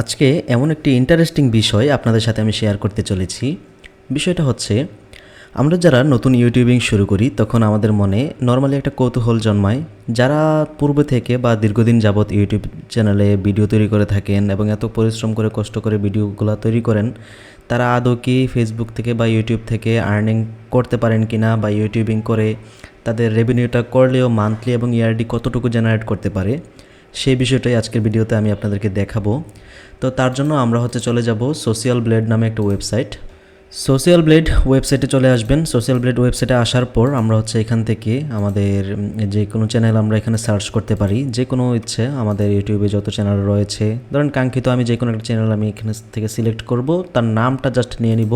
আজকে এমন একটি ইন্টারেস্টিং বিষয় আপনাদের সাথে আমি শেয়ার করতে চলেছি। বিষয়টা হচ্ছে, আমরা যারা নতুন ইউটিউবিং শুরু করি, তখন আমাদের মনে নর্মালি একটা কৌতূহল জন্মায়। যারা পূর্বে থেকে বা দীর্ঘদিন যাবৎ ইউটিউব চ্যানেলে ভিডিও তৈরি করে থাকেন এবং এত পরিশ্রম করে, কষ্ট করে ভিডিওগুলো তৈরি করেন, তারা আদৌ কি ফেসবুক থেকে বা ইউটিউব থেকে আর্নিং করতে পারেন কি না বা ইউটিউবিং করে তাদের রেভিনিউটা করলেও মান্থলি এবং ইয়ারডি কতটুকু জেনারেট করতে পারে? সেই বিষয়টাই আজকের ভিডিওতে আমি আপনাদেরকে দেখাবো। তো তার জন্য আমরা হচ্ছে চলে যাব সোশ্যাল ব্লেড নামে একটা ওয়েবসাইট সোশ্যাল ব্লেড ওয়েবসাইটে চলে আসবেন। সোশ্যাল ব্লেড ওয়েবসাইটে আসার পর আমরা হচ্ছে এখান থেকে আমাদের যে কোনো চ্যানেল আমরা এখানে সার্চ করতে পারি। যে কোনো ইচ্ছে আমাদের ইউটিউবে যত চ্যানেল রয়েছে। ধরেন কাঙ্ক্ষিত আমি যে কোনো একটা চ্যানেল আমি এখানে থেকে সিলেক্ট করব, তার নামটা জাস্ট নিয়ে নিব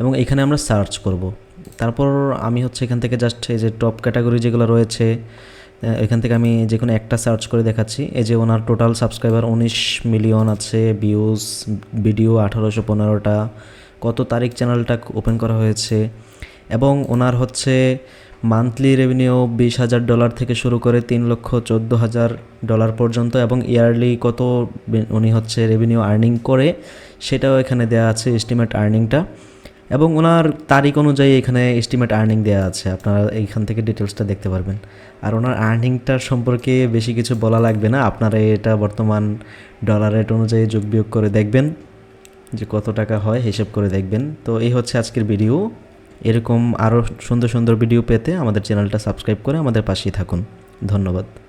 এবং এখানে আমরা সার্চ করব। তারপর আমি হচ্ছে এখান থেকে জাস্ট এই যে টপ ক্যাটাগরি যেগুলো রয়েছে এখান থেকে আমি যে কোনো একটা সার্চ করে দেখাচ্ছি। এই যে ওনার টোটাল সাবস্ক্রাইবার উনিশ মিলিয়ন আছে ভিউজ ভিডিও আঠারোশো পনেরোটা, কত তারিখ চ্যানেলটা ওপেন করা হয়েছে, এবং ওনার হচ্ছে মান্থলি রেভিনিউ বিশ হাজার ডলার থেকে শুরু করে তিন লক্ষ চোদ্দ হাজার ডলার পর্যন্ত, এবং ইয়ারলি কত উনি হচ্ছে রেভিনিউ আর্নিং করে, সেটাও এখানে দেওয়া আছে এস্টিমেট আর্নিংটা এবং ওনার তারিখ অনুযায়ী এখানে এস্টিমেট আর্নিং দেওয়া আছে। আপনারা এইখান থেকে ডিটেলসটা দেখতে পারবেন। আর ওনার আর্নিংটার সম্পর্কে বেশি কিছু বলা লাগবে না। আপনারা এটা বর্তমান ডলার রেট অনুযায়ী যোগ বিয়োগ করে দেখবেন। যে কত টাকা হয় হিসেব করে দেখবেন। তো এই হচ্ছে আজকের ভিডিও এরকম আরও সুন্দর সুন্দর ভিডিও পেতে আমাদের চ্যানেলটা সাবস্ক্রাইব করে আমাদের পাশেই থাকুন। ধন্যবাদ।